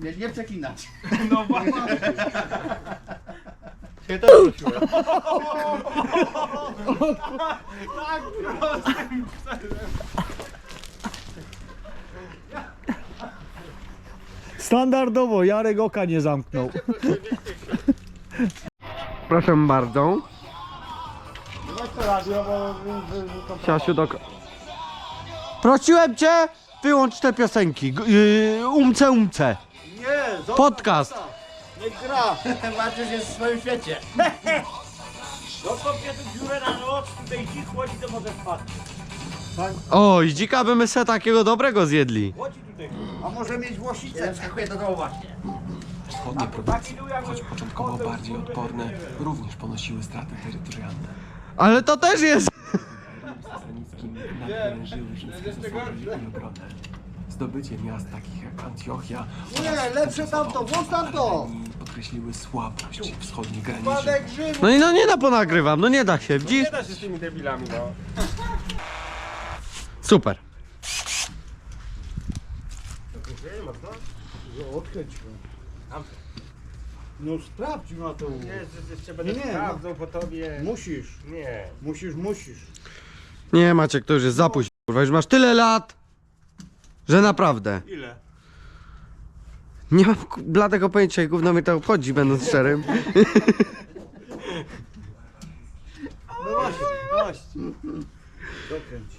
Nie, nie przeklinać. No właśnie. Się też prosiłem. Tak, prostym celem. Standardowo, Jarek oka nie zamknął. Proszę bardzo. To radio, bo- Siasiu do... Prosiłem cię, wyłącz te piosenki. G- Yy, umce, umce. Podcast. Nie gra. Maciuś jest w swoim świecie. Zostaw mnie tu dziurę na noc, tutaj dzik chodzi, to może spać. O, i dzika by my se takiego dobrego zjedli. Chodzi tutaj. A może mieć Włosicę? Wskakuje do dołu właśnie. Wschodnie prowincje, choć początkowo bardziej odporne, również ponosiły straty terytorialne. Ale to też jest. Sasanickim nadwyrężyły rzymskie zasoby i obronę. Zdobycie miast takich jak Antiochia Nie, oraz lepsze tamto, włącz tamto! Armenii podkreśliły słabość wschodniej granicy. Spadek Rzymu. No i no nie da ponagrywam, no nie da się, widzisz? Nie da się z tymi debilami, no. Super. Odkręć go. No sprawdź na to. Nie, że jeszcze będę Nie, nie, sprawdzał po tobie. Musisz, Nie. musisz, musisz. Nie Maciek, to już jest zapuść, kurwa, już masz tyle lat, że naprawdę. Ile? Nie mam ku- bladego pojęcia i gówno mnie to obchodzi, będąc szczerym. No właśnie, właśnie. Dokręć.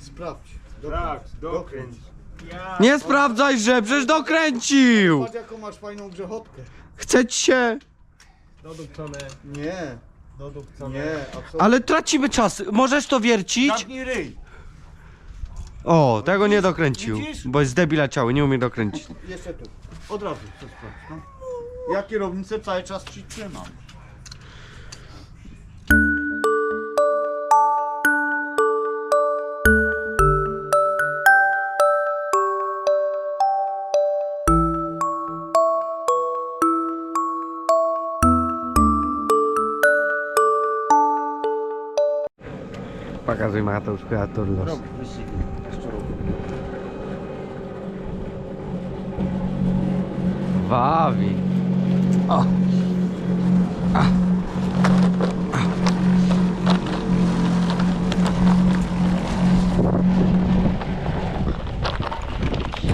Sprawdź. Tak, dokręć. Ja. Nie sprawdzaj, że przecież dokręcił. Patrz jaką masz fajną grzechotkę. Chce ci się, Dodupcone. Nie, Dodupcone. nie, absolutnie. ale tracimy czas. Możesz to wiercić? Zamknij ryj. O, tego nie dokręcił, Widzisz? bo jest debila ciały, nie umie dokręcić. Jeszcze tu. Od razu chcę sprawdzić, no. Ja kierownicę cały czas ci trzymam. Pokazuj Mateusz kreator los. Wawi. O.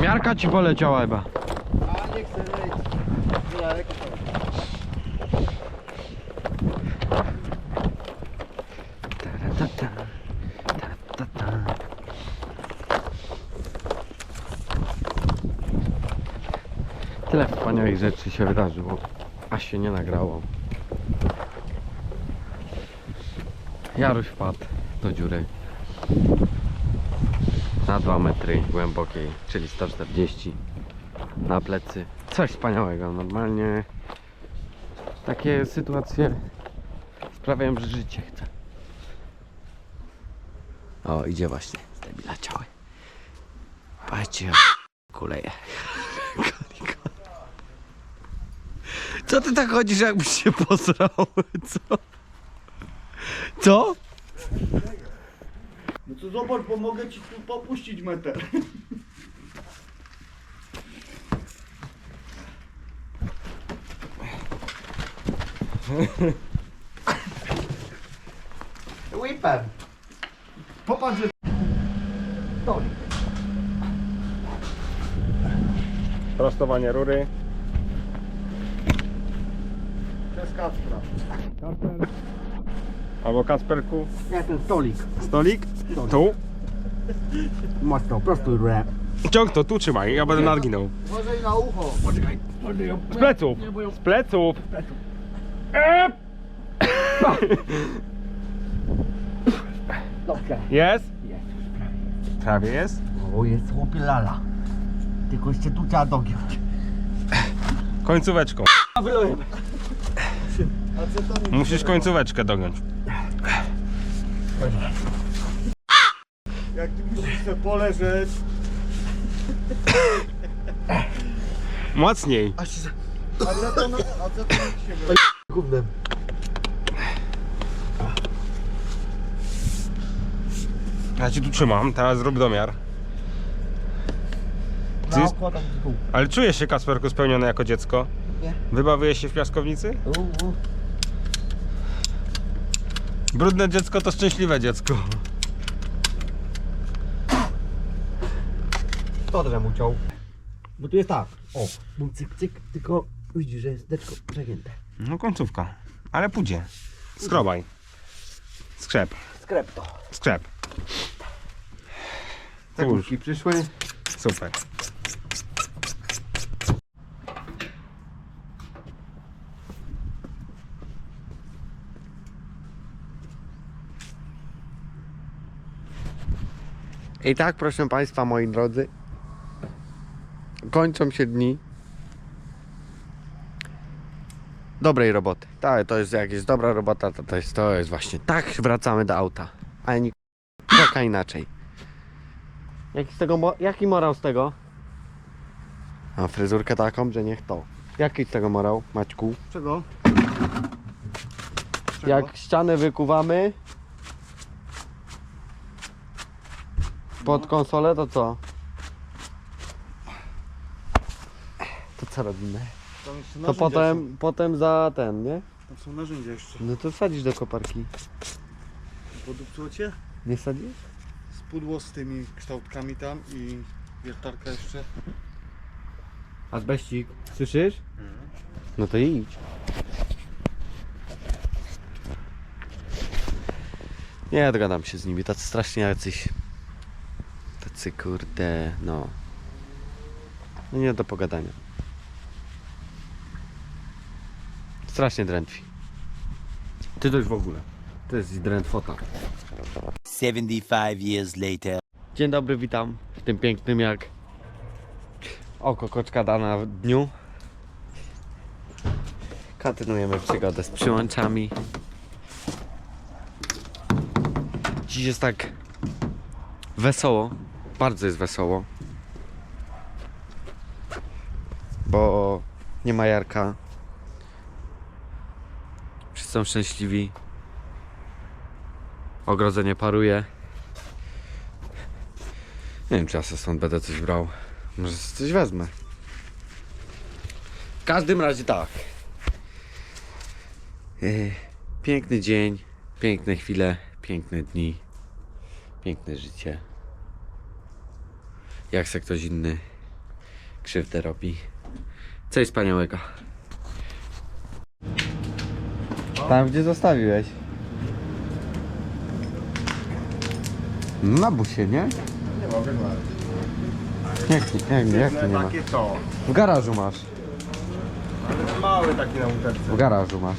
Miarka ci poleciała chyba. A nie chcę się wydarzyło, a się nie nagrało. Jaruś wpadł do dziury na 2 metry głębokiej, czyli 140 na plecy. Coś wspaniałego, normalnie takie sytuacje sprawiają, że życie chce. O, idzie właśnie. Debila ciały. Patrzcie, kuleje. Co ty tak chodzisz, jakbyś się posrał? Co? Co? No to zobacz, pomogę ci tu popuścić metę. Whipper. Popatrz, że... Prostowanie rury. To Kacpra. Albo Kasperku. Nie, ten stolik. Stolik. Tu. Mocno, prostuj rurę. Ciąg to, tu trzymaj, ja będę nadginął. Uważaj na ucho. Z pleców. Z pleców. Eee! Dobrze. Jest? Jest. Prawie jest. O, jest chłopie lala. Tylko jeszcze tu trzeba dogiąć. Końcóweczką. Acetonik. Musisz końcóweczkę dogiąć. Jak ty musisz sobie poleżeć. Mocniej. Aceton, acetonik się wy... Gównem. Ja ci tu trzymam, teraz zrób domiar. Ty- dół. Ale czujesz się, Kasperku, spełniony jako dziecko? Nie. Wybawiłeś się w piaskownicy? U, u. Brudne dziecko to szczęśliwe dziecko. Kto drzem uciął? Bo tu jest tak. O, bum, cyk, cyk, tylko widzisz, że jest deczko przegięte. No końcówka. Ale pójdzie. Skrobaj. Skrzep. Skrep to. Skrzep. Zagłówki Tak, przyszły. Super. I tak, proszę Państwa, moi drodzy, kończą się dni dobrej roboty. Tak, to jest jak jest dobra robota, to, to, jest, to jest właśnie tak wracamy do auta. A nie trochę inaczej. Jaki, z tego, jaki morał z tego? A fryzurkę taką, że niech to. Jaki z tego morał, Maćku? Czego? Czego? Jak ścianę wykuwamy pod konsolę, to co? To co robimy? Tam jeszcze To narzędzia potem, potem za ten, nie? Są. Tam są narzędzia jeszcze. No to wsadzisz do koparki. Podupcło cię? Nie wsadzisz? Spudło z tymi kształtkami tam i wiertarka jeszcze. Azbeścik, słyszysz? No to idź. Nie, dogadam się z nimi, tacy strasznie jacyś... Tacy kurde, no... No nie do pogadania. Strasznie drętwi. Ty to już w ogóle. To jest drętwota. 75 years later. Dzień dobry, witam w tym pięknym jak oko koczka dana w dniu. Kontynuujemy przygodę z przyłączami. Dziś jest tak wesoło, bardzo jest wesoło. Bo nie ma Jarka. Wszyscy są szczęśliwi. Ogrodzenie paruje. Nie wiem, czy ja sobie stąd będę coś brał. Może coś wezmę. W każdym razie tak. Yy, Piękny dzień, piękne chwile, piękne dni, piękne życie. Jak se ktoś inny krzywdę robi. Coś wspaniałego. Tam, gdzie zostawiłeś. Na busie, nie? Nie mogę znaleźć. Jak, nie- jak, jak to nie ma? Takie to. W garażu masz. Ale mały taki na uterce. W garażu masz.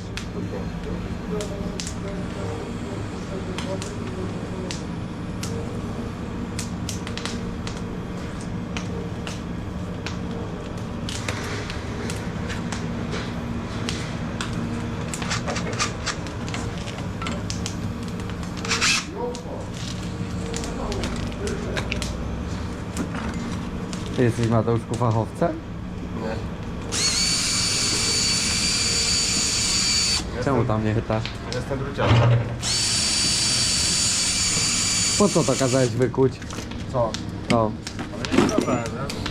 Jesteś Mateuszku fachowcem? Czemu tam nie chytasz? Jestem druciarzem. Po co to kazałeś wykuć? Co? No. Ale nie dobra, ja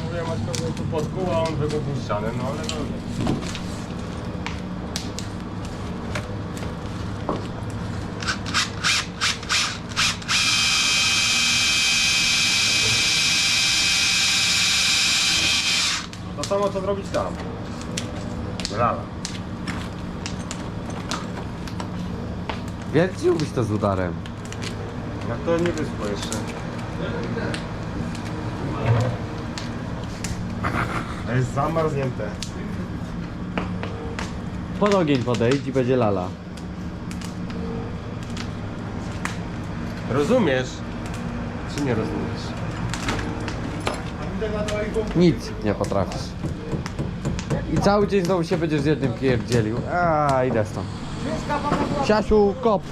mówiłem Maćkowi tu podkuł, a on wykuł ścianę, no ale no. Samo co zrobić tam. Lala. Wierciłbyś to z udarem. Jak to nie wyschło jeszcze. To jest zamarznięte. Pod ogień podejdź i będzie lala. Rozumiesz? Czy nie rozumiesz? Nic nie potrafisz. I cały dzień znowu się będziesz z jednym pierdzielił. A, idę stąd. Siasiu, kop.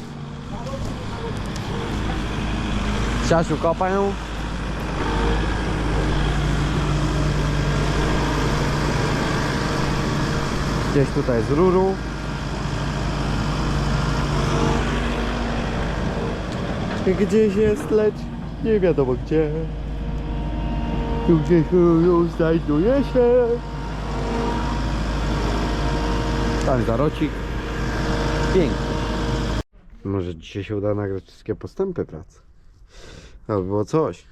Siasiu, kopają. Gdzieś tutaj z ruru. Gdzieś jest, lecz nie wiadomo gdzie. Tu gdzieś już znajduje się. Tam zarocik. Piękny. Może dzisiaj się uda nagrać wszystkie postępy pracy. To by było coś.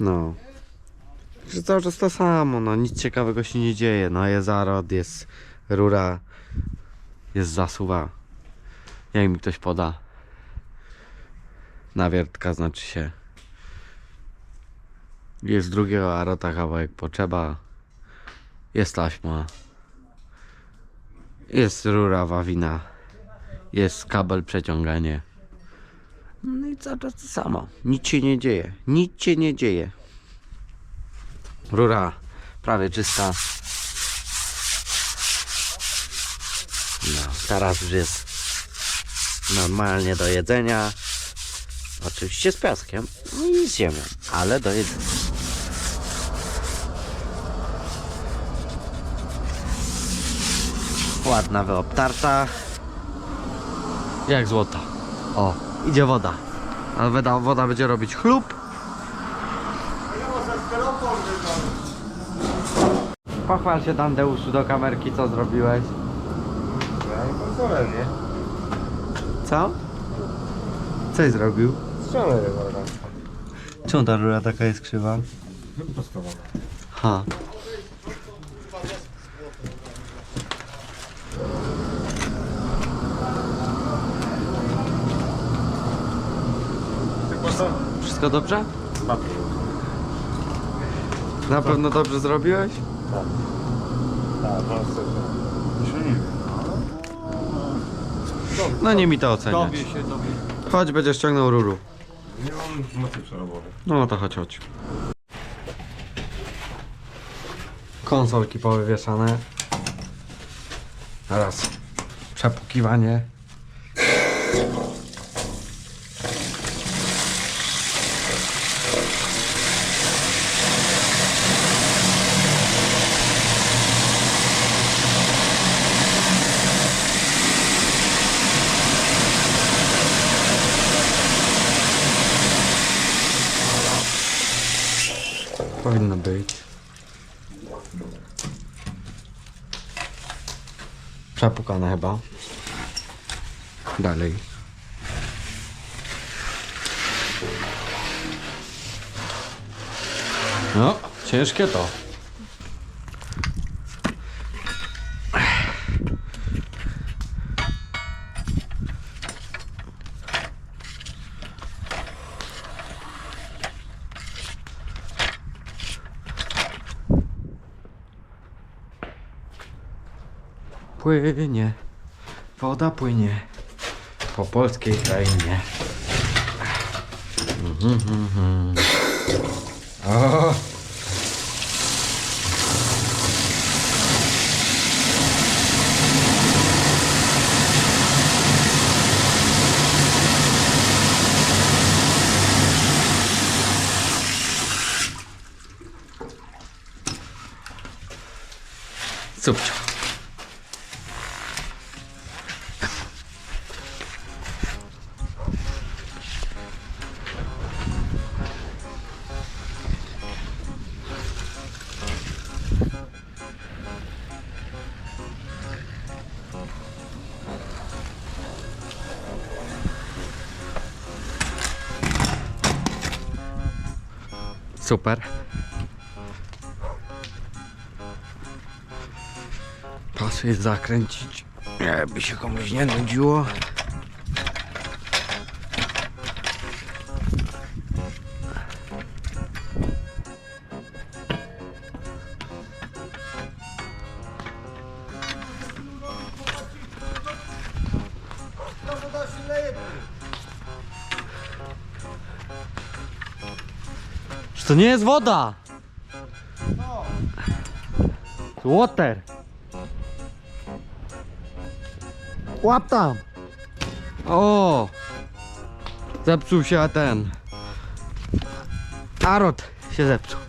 No. Że cały czas to samo, no nic ciekawego się nie dzieje. No jest zarod, jest rura, jest zasuwa. Jak mi ktoś poda. Nawiertka znaczy się. Jest drugiego arota kawałek potrzeba. Jest taśma. Jest rura wawina. Jest kabel przeciąganie. No i cały czas to samo. Nic się nie dzieje. Nic się nie dzieje. Rura prawie czysta. No, teraz już jest normalnie do jedzenia. Oczywiście z piaskiem i z ziemią, ale do jedzenia. Ładna wyobtarta. Jak złota. O, idzie woda. Ale woda, woda będzie robić chlub. Pochwal się Dandeuszu do kamerki, co zrobiłeś. Ja konsolę, nie? Co? Coś zrobił? Ścianę rewolwer. Czemu ta rura taka jest krzywa? Wyprostowana. Ha. Wszystko dobrze? Spadł. Na pewno dobrze zrobiłeś? Tak, no sobie. No nie mi to oceniać. Dowie się, dowie. Chodź, będziesz ciągnął ruru. Nie mam mocy przerobowej. No to chodź, chodź. Konsolki powywieszane. Teraz przepukiwanie. Powinno być. Przepukane chyba. Dalej. No, ciężkie to. Płynie, woda płynie po polskiej krainie. O! Subcio. Super. Pasuje zakręcić, jakby się komuś nie nudziło. To nie jest woda? Water. Łap tam. O! Zepsuł się ten. Arot się zepsuł.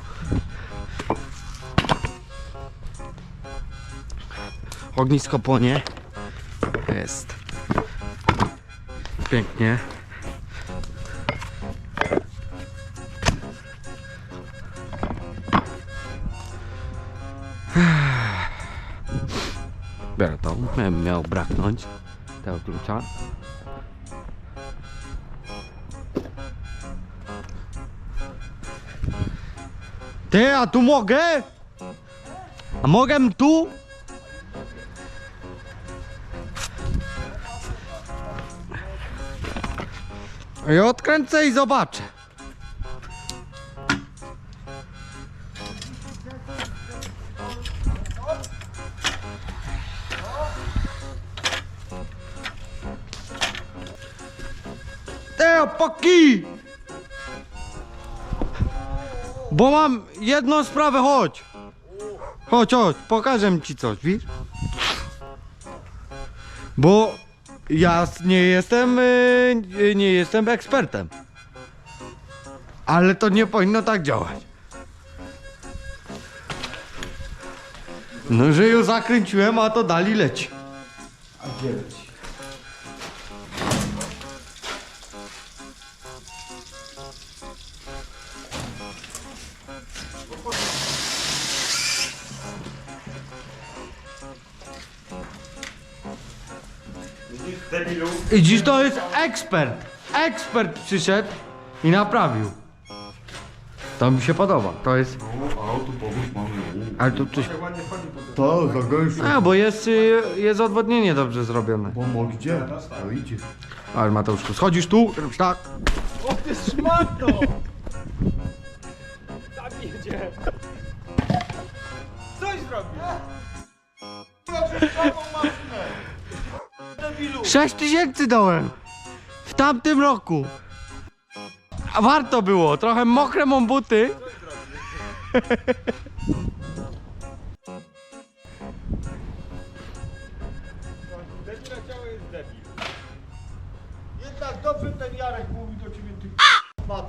Ognisko płonie. Jest. Pięknie. Miałem, miał braknąć tego klucza. Ty, a tu mogę? A mogę tu? Ja odkręcę i zobaczę. Te opaki! Bo mam jedną sprawę, chodź! Chodź, chodź, pokażę ci coś, widzisz? Bo ja nie jestem, y, nie jestem ekspertem. Ale to nie powinno tak działać. No, że ją zakręciłem, a to dali leci. A gdzie leci? Widzisz, to jest ekspert. Ekspert przyszedł i naprawił. To mi się podoba. To jest. Ale tu coś. To za. A, bo jest, y, jest odwodnienie dobrze zrobione. Bo gdzie? To idzie. Ale Mateuszku, schodzisz tu, robisz tak. Tam jedzie. Coś zrobił. 6 tysięcy dałem. W tamtym roku. A warto było, trochę mokre mam buty.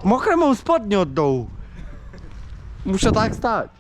Mokre mam spodnie od dołu. Muszę tak stać.